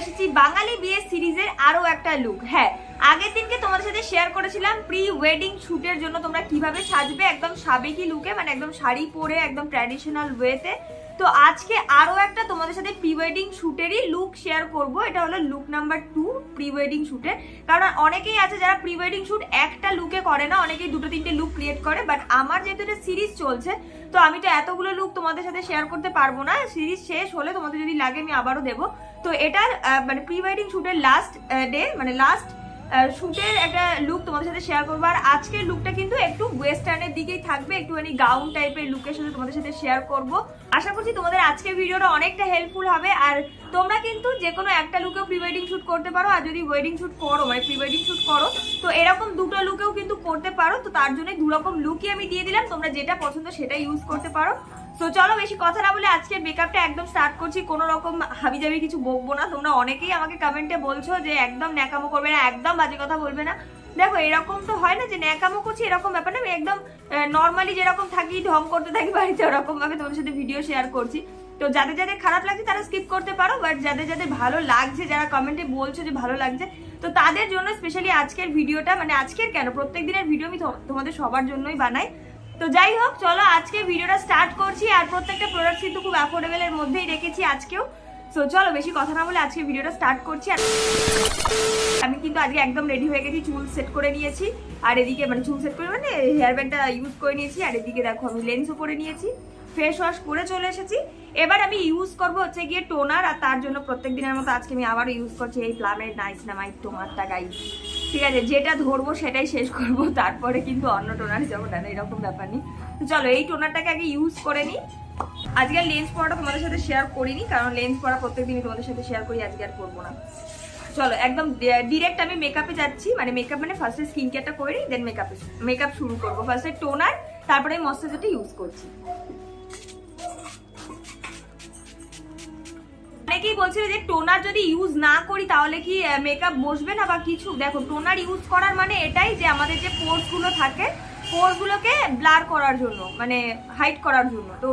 এসেছি বাঙালি বিয়ে সিরিজের আরও একটা লুক হ্যাঁ আগের দিনকে তোমাদের সাথে শেয়ার করেছিলাম প্রি ওয়েডিং শুটের জন্য তোমরা কীভাবে সাজবে, একদম সাবেকি লুকে মানে একদম শাড়ি পরে, একদম ট্র্যাডিশনাল ওয়েতে তো আজকে আরও একটা তোমাদের সাথে প্রি ওয়েডিং শুটেরই লুক শেয়ার করব। এটা হলো look number two pre wedding শুটের কারণ অনেকেই আছে যারা প্রি ওয়েডিং শুট একটা লুকে করে না, অনেকেই দুটো তিনটে লুক ক্রিয়েট করে বাট আমার যেহেতু এটা সিরিজ চলছে তো আমি তো এতগুলো লুক তোমাদের সাথে শেয়ার করতে পারব না। সিরিজ শেষ হলে তোমাদের যদি লাগে আমি আবারও দেবো। তো এটার মানে প্রি ওয়েডিং শুটের লাস্ট ডে মানে লাস্ট শুটের একটা লুক তোমাদের সাথে শেয়ার করব। আর আজকের লুকটা কিন্তু একটু ওয়েস্টার্নের দিকেই থাকবে, একটুখানি গাউন টাইপের লুকের সাথে তোমাদের সাথে শেয়ার করব। আশা করছি তোমাদের আজকের ভিডিওটা অনেকটা হেল্পফুল হবে। আর তোমরা কিন্তু যে কোনো একটা লুকেও প্রি ওয়েডিং শুট করতে পারো, আর যদি ওয়েডিং শ্যুট করো মানে প্রি ওয়েডিং শ্যুট করো, তো এরকম দুটো লুকেও কিন্তু করতে পারো। তো তার জন্য দু রকম লুকই আমি দিয়ে দিলাম। তোমরা যেটা পছন্দ সেটা ইউজ করতে পারো। তো চলো বেশি কথা না বলে আজকের মেকআপটা একদম স্টার্ট করছি। কোনো রকম হাবিজাবি কিছু বকবো না। তোমরা অনেকেই আমাকে কমেন্টে বলছো যে একদম ন্যাকামো করবে না, একদম বাজে কথা বলবে না। দেখো, এরকম তো হয় না যে ন্যাকামো করছি, এরকম ব্যাপার না। আমি একদম নর্মালি যেরকম থাকি, ঢং করতে থাকি, বাড়িতে ওরকম ভাবে তোমাদের সাথে ভিডিও শেয়ার করছি। তো যাদের যাদের খারাপ লাগছে, তারা স্কিপ করতে পারো। বাট যাদের যাদের ভালো লাগছে, যারা কমেন্টে বলছো যে ভালো লাগছে, তো তাদের জন্য স্পেশালি আজকের ভিডিওটা মানে আজকের কেন? প্রত্যেক দিনের ভিডিও আমি তোমাদের সবার জন্যই বানাই। তো যাই হোক, চলো আজকে ভিডিওটা স্টার্ট করছি আর প্রত্যেকটা প্রোডাক্ট কিন্তু খুব অ্যাফোর্ডেবল এর মধ্যেই রেখেছি আজকেও। সো চলো বেশি কথা না বলে আজকে ভিডিওটা স্টার্ট করছি আর আমি কিন্তু আজকে একদম রেডি হয়ে গেছি, চুল সেট করে নিয়েছি। আর এদিকে মানে চুল সেট করে মানে হেয়ার ব্যান্ডটা ইউজ করে নিয়েছি। আর এদিকে দেখো আমি লেন্সও করে নিয়েছি। ফেস ওয়াশ করে চলে এসেছি। এবার আমি ইউজ করব হচ্ছে গিয়ে টোনার আর তার জন্য প্রত্যেক দিনের মতো আজকে আমি আবারও ইউজ করছি এই প্লামের নাইস নামাই টোনারটা গাই ঠিক আছে, যেটা ধরবো সেটাই শেষ করব, তারপরে কিন্তু অন্য টোনার যাব। না এরকম ব্যাপার নেই। তো চলো, এই টোনারটাকে আগে ইউজ করে নিই। আজকে লেন্স পড়াটা তোমাদের সাথে শেয়ার করিনি, কারণ লেন্স পড়া প্রত্যেকদিনই তোমাদের সাথে শেয়ার করি, আজকে আর করব না। চলো, একদম ডিরেক্ট আমি মেকআপে যাচ্ছি মানে মেকআপ মানে ফার্স্টে স্কিন কেয়ারটা করে নিই দেন মেকআপে মেকআপ শুরু করব। ফার্স্টে টোনার তারপরে ময়শ্চারাইজারটা ইউজ করছি। অনেকেই বলছিল যে টোনার যদি ইউজ না করি তাহলে কি মেকআপ বসবে না বা কিছু? দেখো টোনার ইউজ করার মানে এটাই যে আমাদের যে পোর্সগুলো থাকে পোর্স গুলোকে ব্লার করার জন্য মানে হাইট করার জন্য। তো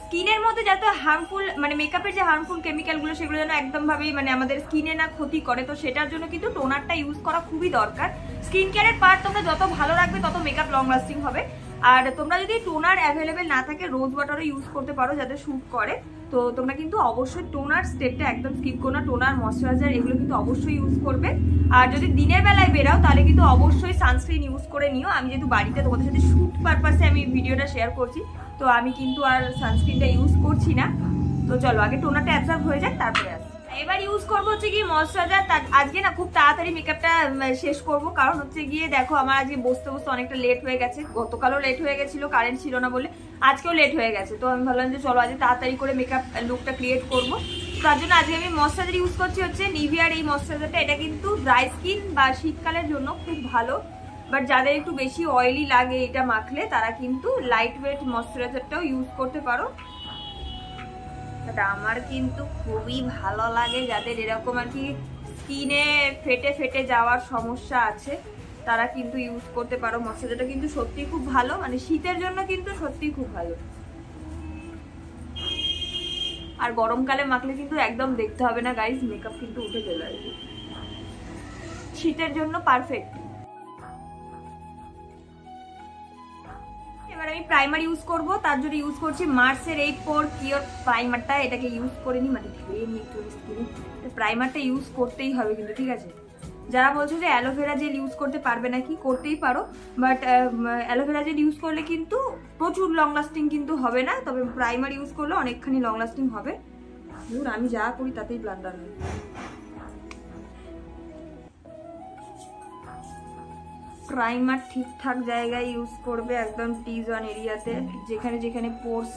স্কিনের মধ্যে যাতে হার্মফুল মানে মেকআপের যে হার্মফুল কেমিক্যালগুলো সেগুলো যেন একদম ভাবেই মানে আমাদের স্কিনে না ক্ষতি করে, তো সেটার জন্য কিন্তু টোনারটা ইউজ করা খুবই দরকার। স্কিন কেয়ারের পার্ট তোমরা যত ভালো রাখবে, তত মেকআপ লং লাস্টিং হবে। আর তোমরা যদি টোনার অ্যাভেলেবেল না থাকে রোজ ওয়াটারও ইউজ করতে পারো যাতে শ্যুট করে। তো তোমরা কিন্তু অবশ্যই টোনার স্টেপটা একদম স্কিপ করো না। টোনার ময়শ্চারাইজার এগুলো কিন্তু অবশ্যই ইউজ করবে। আর যদি দিনের বেলায় বেরাও, তাহলে কিন্তু অবশ্যই সানস্ক্রিন ইউজ করে নিও। আমি যেহেতু বাড়িতে তোমাদের সাথে শ্যুট পারপাসে আমি ভিডিওটা শেয়ার করছি, তো আমি কিন্তু আর সানস্ক্রিনটা ইউজ করছি না। তো চলো, আগে টোনারটা অ্যাবজর্ব হয়ে যাক, তারপরে এবার ইউজ করব হচ্ছে কি ময়শ্চারাইজার আজকে না খুব তাড়াতাড়ি মেকআপটা শেষ করব। কারণ হচ্ছে গিয়ে দেখো, আমার আজকে বসতে বসতে অনেকটা লেট হয়ে গেছে। গতকালও লেট হয়ে গেছিল কারেন্ট ছিল না বলে আজকেও লেট হয়ে গেছে। তো আমি ভাবলাম যে চলো আজকে তাড়াতাড়ি করে মেকআপ লুকটা ক্রিয়েট করব। তার জন্য আজকে আমি ময়শ্চারাইজার ইউজ করছি হচ্ছে নিভিয়ার এই ময়শ্চারাইজারটা এটা কিন্তু ড্রাই স্কিন বা শীতকালের জন্য খুব ভালো। বাট যাদের একটু বেশি অয়েলি লাগে এটা মাখলে তারা কিন্তু লাইট ওয়েট ময়শ্চারাইজারটাও ইউজ করতে পারো। বাট আমার কিন্তু খুবই ভালো লাগে যাদের এরকম আর কি স্কিনে ফেটে ফেটে যাওয়ার সমস্যা আছে, তারা কিন্তু ইউজ করতে পারো। ময়শ্চারাইজারটা কিন্তু সত্যিই খুব ভালো। মানে শীতের জন্য কিন্তু সত্যিই খুব ভালো। আর গরমকালে মাখলে কিন্তু একদম দেখতে হবে না গাইজ মেকআপ কিন্তু উঠে চলে আসবে। শীতের জন্য পারফেক্ট আমি প্রাইমার ইউজ করব, তার জন্য ইউজ করছি মার্সের এইট ফোর কিওর প্রাইমারটা এটাকে ইউজ করে নি মানে ধুয়ে নিই একটু স্কিনে প্রাইমারটা ইউজ করতেই হবে কিন্তু, ঠিক আছে? যারা বলছো যে অ্যালোভেরা জেল ইউজ করতে পারবে না, কি করতেই পারো? বাট অ্যালোভেরা জেল ইউজ করলে কিন্তু প্রচুর লং লাস্টিং কিন্তু হবে না, তবে প্রাইমার ইউজ করলে অনেকখানি লং লাস্টিং হবে। আমি যা করি তাতেই ব্লান্ডার হয়। প্রাইমার ঠিকঠাক জায়গায় ইউজ করবে একদম টি এরিয়াতে। যেখানে যেখানে পোর্স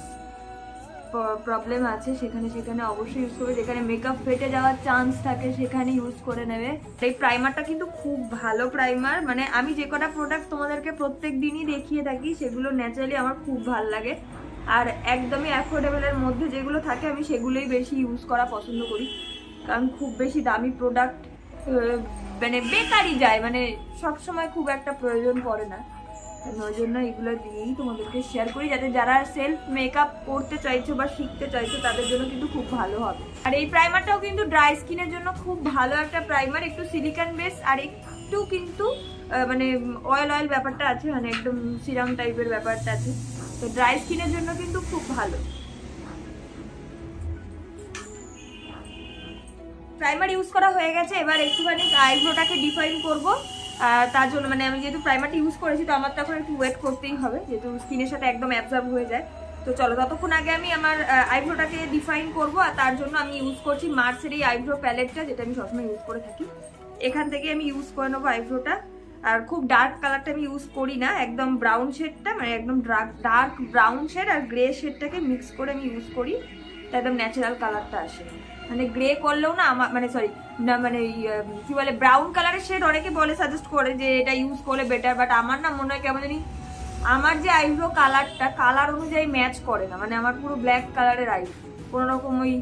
প্রবলেম আছে, সেখানে সেখানে অবশ্যই ইউজ করবে। যেখানে মেকআপ ফেটে যাওয়ার চান্স থাকে, সেখানে ইউজ করে নেবে। এই প্রাইমারটা কিন্তু খুব ভালো প্রাইমার মানে আমি যে কটা প্রোডাক্ট তোমাদেরকে প্রত্যেক দিনই দেখিয়ে থাকি, সেগুলো ন্যাচারালি আমার খুব ভালো লাগে। আর একদমই অ্যাফোর্ডেবলের মধ্যে যেগুলো থাকে, আমি সেগুলোই বেশি ইউজ করা পছন্দ করি। কারণ খুব বেশি দামি প্রোডাক্ট মানে বেকারই যায়। মানে সব সময় খুব একটা প্রয়োজন পড়ে না। ওই জন্য এগুলো দিয়েই তোমাদেরকে শেয়ার করি, যাতে যারা সেলফ মেকআপ করতে চাইছো বা শিখতে চাইছো, তাদের জন্য কিন্তু খুব ভালো হবে। আর এই প্রাইমারটাও কিন্তু ড্রাই স্কিনের জন্য খুব ভালো একটা প্রাইমার একটু সিলিকন বেস আর একটু কিন্তু মানে অয়েল অয়েল ব্যাপারটা আছে মানে একদম সিরাম টাইপের ব্যাপারটা আছে। তো ড্রাই স্কিনের জন্য কিন্তু খুব ভালো। প্রাইমার ইউজ করা হয়ে গেছে, এবার একটুখানি আইব্রোটাকে ডিফাইন করব। তার জন্য মানে আমি যেহেতু প্রাইমারটা ইউজ করেছি, তো আমার তখন একটু ওয়েট করতেই হবে, যেহেতু স্কিনের সাথে একদম অ্যাবজর্ব হয়ে যায়। তো চলো, ততক্ষণ আগে আমি আমার আইব্রোটাকে ডিফাইন করব, আর তার জন্য আমি ইউজ করছি মার্সের এই আইব্রো প্যালেটটা যেটা আমি সবসময় ইউজ করে থাকি। এখান থেকে আমি ইউজ করে নেব আইব্রোটা আর খুব ডার্ক কালারটা আমি ইউজ করি না, একদম ব্রাউন শেডটা মানে একদম ডার্ক ব্রাউন শেড আর গ্রে শেডটাকে মিক্স করে আমি ইউজ করি, তা একদম ন্যাচারাল কালারটা আসে। মানে গ্রে করলেও না আমার মানে সরি না মানে কি বলে ব্রাউন কালারের শেড অনেকে বলে সাজেস্ট করে যে এটা ইউজ করলে বেটার বাট আমার না মনে হয় কেমন জানি, আমার যে আইব্রো কালারটা কালার অনুযায়ী ম্যাচ করে না মানে আমার পুরো ব্ল্যাক কালারের আইব্রো কোনো রকম ওই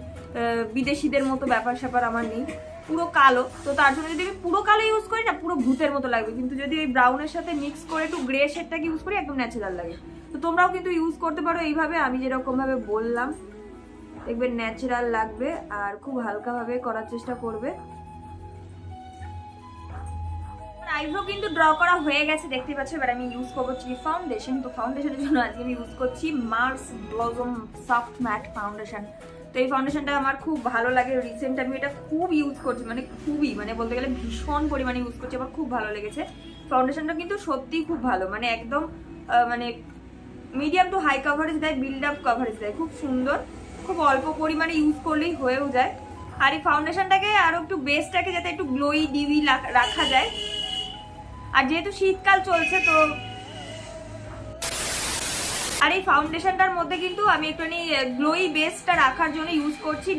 বিদেশিদের মতো ব্যাপার স্যাপার আমার নেই, পুরো কালো। তো তার জন্য যদি আমি পুরো কালো ইউজ করি না, পুরো ভূতের মতো লাগবে। কিন্তু যদি ওই ব্রাউনের সাথে মিক্স করে একটু গ্রে শেডটাকে ইউজ করি, একদম ন্যাচারাল লাগে। তো তোমরাও কিন্তু ইউজ করতে পারো, এইভাবে আমি যেরকমভাবে বললাম। দেখবে ন্যাচারাল লাগবে আর খুব হালকাভাবে করার চেষ্টা করবে। আইব্রো কিন্তু ড্র করা হয়ে গেছে দেখতে পাচ্ছ। এবার আমি ইউজ করব ফাউন্ডেশন তো ফাউন্ডেশনের জন্য আজকে আমি ইউজ করছি Mars blossom soft matte foundation তো এই ফাউন্ডেশনটা আমার খুব ভালো লাগে। রিসেন্ট আমি এটা খুব ইউজ করছি মানে খুবই মানে বলতে গেলে ভীষণ পরিমাণে ইউজ করছি। আমার খুব ভালো লেগেছে। ফাউন্ডেশনটা কিন্তু সত্যিই খুব ভালো মানে একদম মানে মিডিয়াম টু হাই কভারেজ দেয় বিল্ড আপ কভারেজ দেয়। খুব সুন্দর। খুব অল্প পরিমাণে ইউজ করলেই হয়েও যায়। আর এই ফাউন্ডেশনটাকে আরও একটু বেসটাকে যাতে একটু গ্লোই ডিবি রাখা যায়। আর যেহেতু শীতকাল চলছে তো আর এই ফাউন্ডেশনটার মধ্যে কিন্তু আমি একটুখানি গ্লোই বেসটা রাখার জন্য ইউজ করছি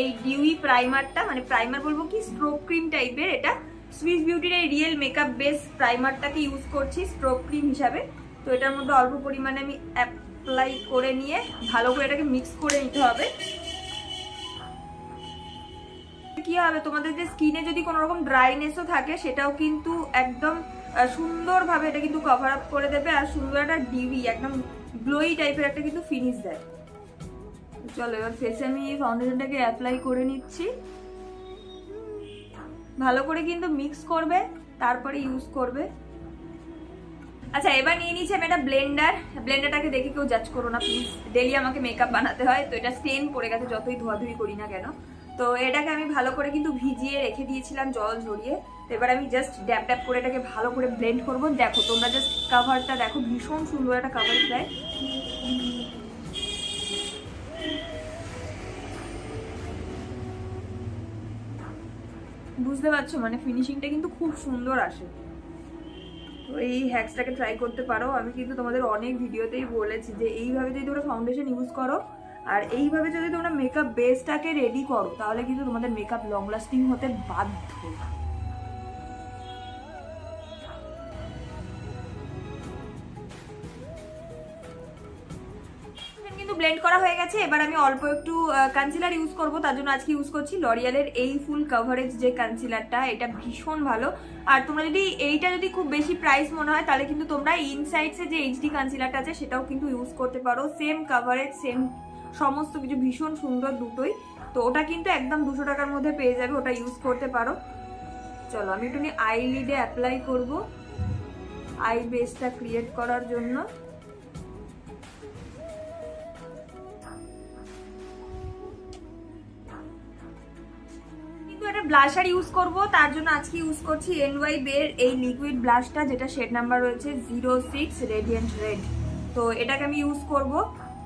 এই ডিউই প্রাইমারটা মানে প্রাইমার বলব কি? স্ট্রোক ক্রিম টাইপের এটা। সুইস বিউটির এই রিয়েল মেকআপ বেস প্রাইমারটাকে ইউজ করছি স্ট্রোক ক্রিম হিসাবে। তো এটার মধ্যে অল্প পরিমাণে আমি অ্যাপ্লাই করে নিয়ে ভালো করে এটাকে মিক্স করে নিতে হবে। কি হবে? তোমাদের যে স্কিনে যদি কোনো রকম ড্রাইনেসও থাকে, সেটাও কিন্তু একদম সুন্দরভাবে এটা কিন্তু কভার আপ করে দেবে আর সুন্দর একটা ডিভি একদম গ্লোই টাইপের একটা কিন্তু ফিনিশ দেয়। চলো, এবার ফেসে আমি এই ফাউন্ডেশনটাকে অ্যাপ্লাই করে নিচ্ছি। ভালো করে কিন্তু মিক্স করবে, তারপরে ইউজ করবে। আচ্ছা এবার নিয়ে নিচ্ছি আমি একটা ব্লেন্ডার ব্লেন্ডারটাকে দেখে কেউ জাজ করো না প্লিজ ডেলি আমাকে মেকআপ বানাতে হয়, তো এটা স্টেন পড়ে গেছে, যতই ধোয়াধুয়ি করি না কেন। তো এটাকে আমি ভালো করে কিন্তু ভিজিয়ে রেখে দিয়েছিলাম, জল ঝরিয়ে। তো এবার আমি জাস্ট ড্যাপ ড্যাপ করে এটাকে ভালো করে ব্লেন্ড করব। দেখো, তোমরা জাস্ট কাভারটা দেখো, ভীষণ সুন্দর একটা কাভার দেয়। বুঝতে পারছ? মানে ফিনিশিংটা কিন্তু খুব সুন্দর আসে। এই হ্যাক্সটাকে ট্রাই করতে পারো। আমি কিন্তু তোমাদের অনেক ভিডিওতেই বলেছি যে এইভাবে যদি তোমরা ফাউন্ডেশন ইউজ করো, আর এইভাবে যদি তোমরা মেকআপ বেসটাকে রেডি করো, তাহলে কিন্তু তোমাদের মেকআপ লং লাস্টিং হতে বাধ্য। ব্লেন্ড করা হয়ে গেছে, এবার আমি অল্প একটু কনসিলার ইউজ করব, তার জন্য আজকে ইউজ করছি লরিয়ালের এই ফুল কভারেজ যে কনসিলারটা এটা ভীষণ ভালো। আর তোমরা যদি, এইটা যদি খুব বেশি প্রাইস মনে হয়, তাহলে কিন্তু তোমরা ইনসাইডসে যে এইচডি কনসিলারটা আছে, সেটাও কিন্তু ইউজ করতে পারো। সেম কভারেজ সেম সমস্ত কিছু, ভীষণ সুন্দর দুটোই। তো ওটা কিন্তু একদম দুশো টাকার মধ্যে পেয়ে যাবে, ওটা ইউজ করতে পারো। চলো, আমি একটু আই লিডে অ্যাপ্লাই করব। আই বেসটা ক্রিয়েট করার জন্য। ব্লাশার ইউজ করব, তার জন্য আজকে ইউজ করছি এনওয়াই বের এই লিকুইড ব্লাশটা যেটা শেড নাম্বার রয়েছে জিরো সিক্স রেডিয়েন্ট রেড তো এটাকে আমি ইউজ করব।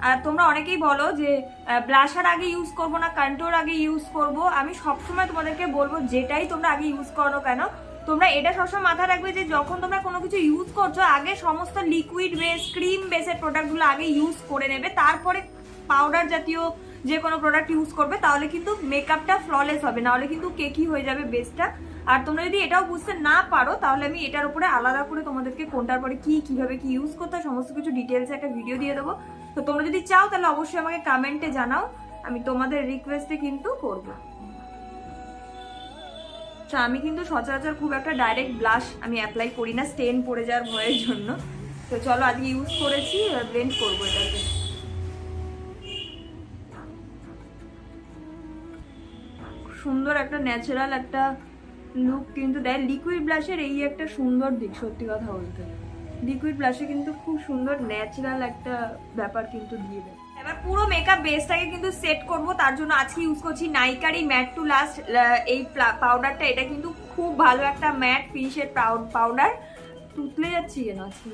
আর তোমরা অনেকেই বলো যে ব্লাশার আগে ইউজ করব না কন্ট্রোর আগে ইউজ করব। আমি সবসময় তোমাদেরকে বলব, যেটাই তোমরা আগে ইউজ করো কেন, তোমরা এটা সবসময় মাথায় রাখবে যে, যখন তোমরা কোনো কিছু ইউজ করছ, আগে সমস্ত লিকুইড বেস ক্রিম বেসের প্রোডাক্টগুলো আগে ইউজ করে নেবে। তারপরে পাউডার জাতীয় যে কোনো প্রোডাক্ট ইউজ করবে, তাহলে কিন্তু মেকআপটা ফ্ললেস হবে, নাহলে কিন্তু কেকি হয়ে যাবে বেসটা আর তোমরা যদি এটাও বুঝতে না পারো, তাহলে আমি এটার উপরে আলাদা করে তোমাদেরকে কোনটার পরে কি, কীভাবে কি ইউজ করতে সমস্ত কিছু ডিটেলসে একটা ভিডিও দিয়ে দেবো। তো তোমরা যদি চাও, তাহলে অবশ্যই আমাকে কমেন্টে জানাও। আমি তোমাদের রিকোয়েস্টে কিন্তু করব। আচ্ছা আমি কিন্তু সচরাচর খুব একটা ডাইরেক্ট ব্লাশ আমি অ্যাপ্লাই করি না স্টেন পড়ে যাওয়ার ভয়ের জন্য। তো চলো আজকে ইউজ করেছি ব্লেন্ড করব এটাকে। সুন্দর একটা ন্যাচারাল একটা লুক কিন্তু দেয় লিকুইড ব্লাশের এই একটা সুন্দর দিক, সত্যি কথা বলতে। লিকুইড ব্লাশে কিন্তু খুব সুন্দর ন্যাচারাল একটা ব্যাপার কিন্তু দিয়ে দেয়। এবার পুরো মেকআপ বেসটাকে কিন্তু সেট করব, তার জন্য আজকে ইউজ করছি নাইকার ম্যাট টু লাস্ট এই পাউডারটা এটা কিন্তু খুব ভালো একটা ম্যাট ফিনিশের পাউডার তুতলে যাচ্ছি কেন আজকে?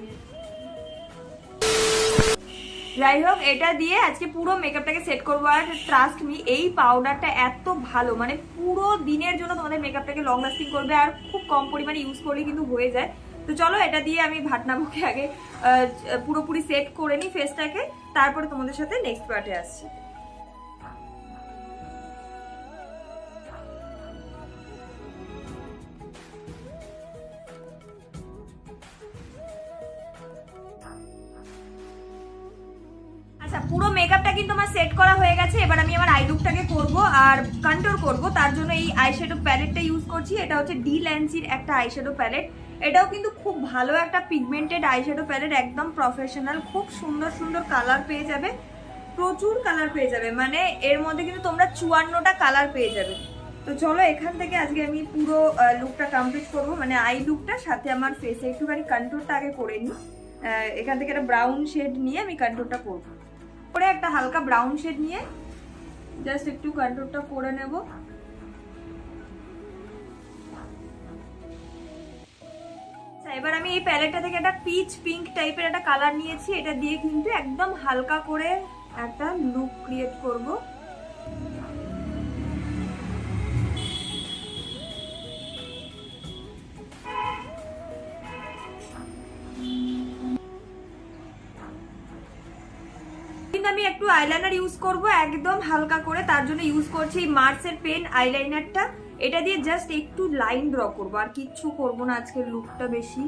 যাই হোক, এটা দিয়ে আজকে পুরো মেকআপটাকে সেট করব। আর ট্রাস্ট মি এই পাউডারটা এত ভালো মানে পুরো দিনের জন্য তোমাদের মেকআপটাকে লং লাস্টিং করবে আর খুব কম পরিমাণে ইউজ করলে কিন্তু হয়ে যায়। তো চলো, এটা দিয়ে আমি ভাটনা মুখে আগে পুরোপুরি সেট করে নিই ফেসটাকে তারপরে তোমাদের সাথে নেক্সট পার্টে আসছি। মেকআপটা কিন্তু আমার সেট করা হয়ে গেছে। এবার আমি আমার আই লুকটাকে করব আর কন্ট্রোল করব। তার জন্য এই আইশ্যাডো প্যালেটটা ইউজ করছি। এটা হচ্ছে ডি ল্যান্সির একটা আইশ্যাডো প্যালেট এটাও কিন্তু খুব ভালো একটা পিগমেন্টেড আইশ্যাডো প্যালেট একদম প্রফেশনাল খুব সুন্দর সুন্দর কালার পেয়ে যাবে। প্রচুর কালার পেয়ে যাবে। মানে এর মধ্যে কিন্তু তোমরা চুয়ান্নটা কালার পেয়ে যাবে। তো চলো, এখান থেকে আজকে আমি পুরো লুকটা কমপ্লিট করব। মানে আই লুকটা সাথে আমার ফেসে একটুখানি কন্ট্রোলটা আগে করে নিই। এখান থেকে একটা ব্রাউন শেড নিয়ে আমি কন্ট্রোলটা করব। করে একটা হালকা ব্রাউন শেড নিয়ে জাস্ট একটু কন্ট্রোলটা করে নেব। আচ্ছা, এবার আমি এই প্যালেটটা থেকে একটা পিচ পিঙ্ক টাইপের একটা কালার নিয়েছি এটা দিয়ে কিন্তু একদম হালকা করে একটা লুক ক্রিয়েট করব। একটু আইলাইনার ইউজ করব, একদম হালকা করে। তার জন্য ইউজ করছি মার্সের পেন আইলাইনারটা এটা দিয়ে জাস্ট একটু লাইন ড্র করব, আর কিচ্ছু করব না আজকের লুকটা বেশি।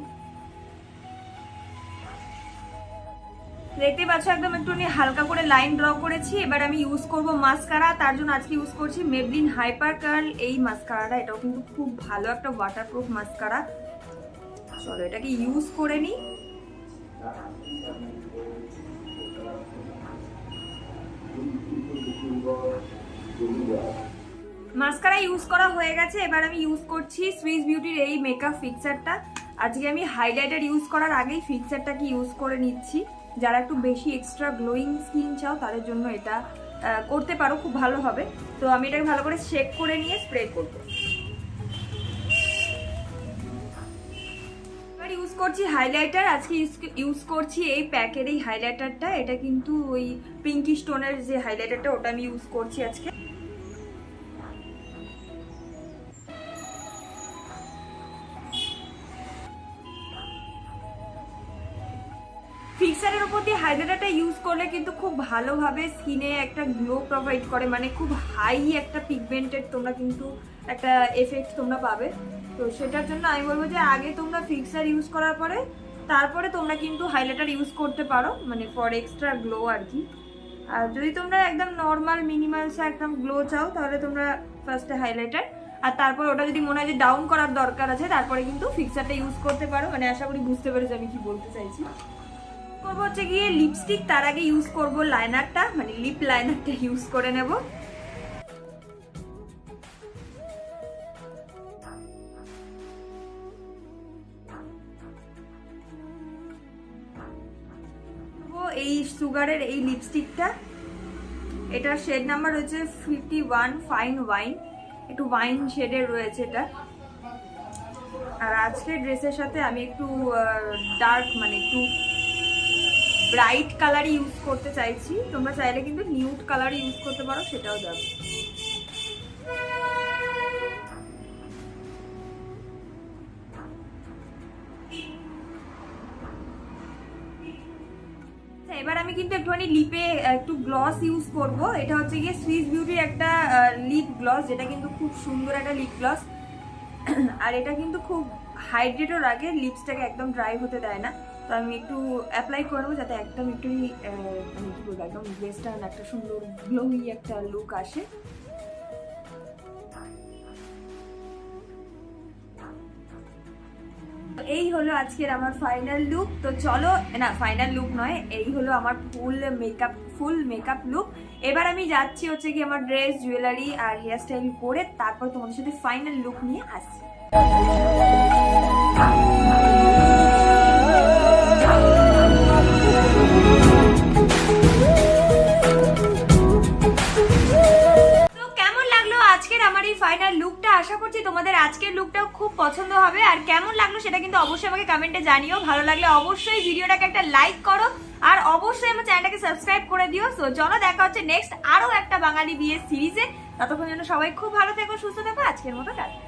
দেখতে পাচ্ছ, একদম একটু হালকা করে লাইন ড্র করেছি। এবার আমি ইউজ করব মাস্কারা তার জন্য আজকে ইউজ করছি মেবলিন হাইপার কার্ল এই মাস্কারাটা এটাও কিন্তু খুব ভালো একটা ওয়াটারপ্রুফ মাস্কারা চলো, এটাকে ইউজ করে নিই। মাস্কারা ইউজ করা হয়ে গেছে। এবার আমি ইউজ করছি সুইস বিউটির এই মেকআপ ফিক্সারটা আজকে আমি হাইলাইটার ইউজ করার আগেই ফিক্সারটাকে ইউজ করে নিচ্ছি। যারা একটু বেশি এক্সট্রা গ্লোয়িং স্কিন চাও, তাদের জন্য এটা করতে পারো, খুব ভালো হবে। তো আমি এটাকে ভালো করে শেক করে নিয়ে স্প্রে করব। করছি হাইলাইটার আজকে ইউজ করছি এই প্যাকের এই হাইলাইটারটা এটা কিন্তু ওই পিঙ্কি স্টোনের যে হাইলাইটারটা ওটা আমি ইউজ করছি আজকে। ফিক্সারের উপর দিয়ে হাইড্রেটারটা ইউজ করলে কিন্তু খুব ভালোভাবে স্কিনে একটা গ্লো প্রোভাইড করে মানে খুব হাই একটা পিগমেন্টেড তোমরা কিন্তু একটা এফেক্ট তোমরা পাবে। তো সেটার জন্য আমি বলব যে আগে তোমরা ফিক্সার ইউজ করার পরে, তারপরে তোমরা কিন্তু হাইলাইটার ইউজ করতে পারো মানে ফর এক্সট্রা গ্লো আর কি। আর যদি তোমরা একদম নর্মাল মিনিমালসে একদম গ্লো চাও, তাহলে তোমরা ফার্স্টে হাইলাইটার আর তারপর ওটা যদি মনে হয় যে ডাউন করার দরকার আছে, তারপরে কিন্তু ফিক্সারটা ইউজ করতে পারো। মানে আশা করি বুঝতে পেরেছ আমি কি বলতে চাইছি। করব হচ্ছে গিয়ে লিপস্টিক তার আগে ইউজ করব লাইনারটা মানে লিপ লাইনারটা ইউজ করে নেব। এই সুগারের এই লিপস্টিকটা এটার শেড নাম্বার হচ্ছে ফিফটি ওয়ান ফাইন ওয়াইন একটু ওয়াইন শেডের রয়েছে এটা। আর আজকের ড্রেসের সাথে আমি একটু ডার্ক মানে একটু ব্রাইট কালার ইউজ করতে চাইছি। তোমরা চাইলে কিন্তু নিউড কালার ইউজ করতে পারো সেটাও যাবে আচ্ছা, এবার আমি কিন্তু একটুখানি লিপে একটু গ্লস ইউজ করব। এটা হচ্ছে গিয়ে সুইস বিউটির একটা লিপ গ্লস যেটা কিন্তু খুব সুন্দর একটা লিপ গ্লস আর এটা কিন্তু খুব হাইড্রেটও রাখে লিপসটাকে একদম ড্রাই হতে দেয় না। তো আমি একটু অ্যাপ্লাই করব যাতে একদম একটু মানে কি বলব, একদম ওয়েস্টার্ন একটা সুন্দর গ্লোই একটা লুক আসে। এই হলো আজকের আমার ফাইনাল লুক তো চলো, না ফাইনাল লুক নয়, এই হলো আমার full makeup full makeup look এবার আমি যাচ্ছি হচ্ছে কি আমার ড্রেস জুয়েলারি আর হেয়ার স্টাইল করে তারপর তোমাদের সাথে ফাইনাল লুক নিয়ে আসছি। লুকটাও খুব পছন্দ হবে। আর কেমন লাগল সেটা কিন্তু অবশ্যই আমাকে কমেন্টে জানিও। ভালো লাগলে অবশ্যই ভিডিওটাকে একটা লাইক করো। আর অবশ্যই আমার চ্যানেলটাকে সাবস্ক্রাইব করে দিও। সো চলো দেখা হচ্ছে নেক্সট আরও একটা বাঙালি বিয়ের সিরিজে ততক্ষণ যেন সবাই খুব ভালো থেকো, সুস্থ থাকো। আজকের মতো টাটা।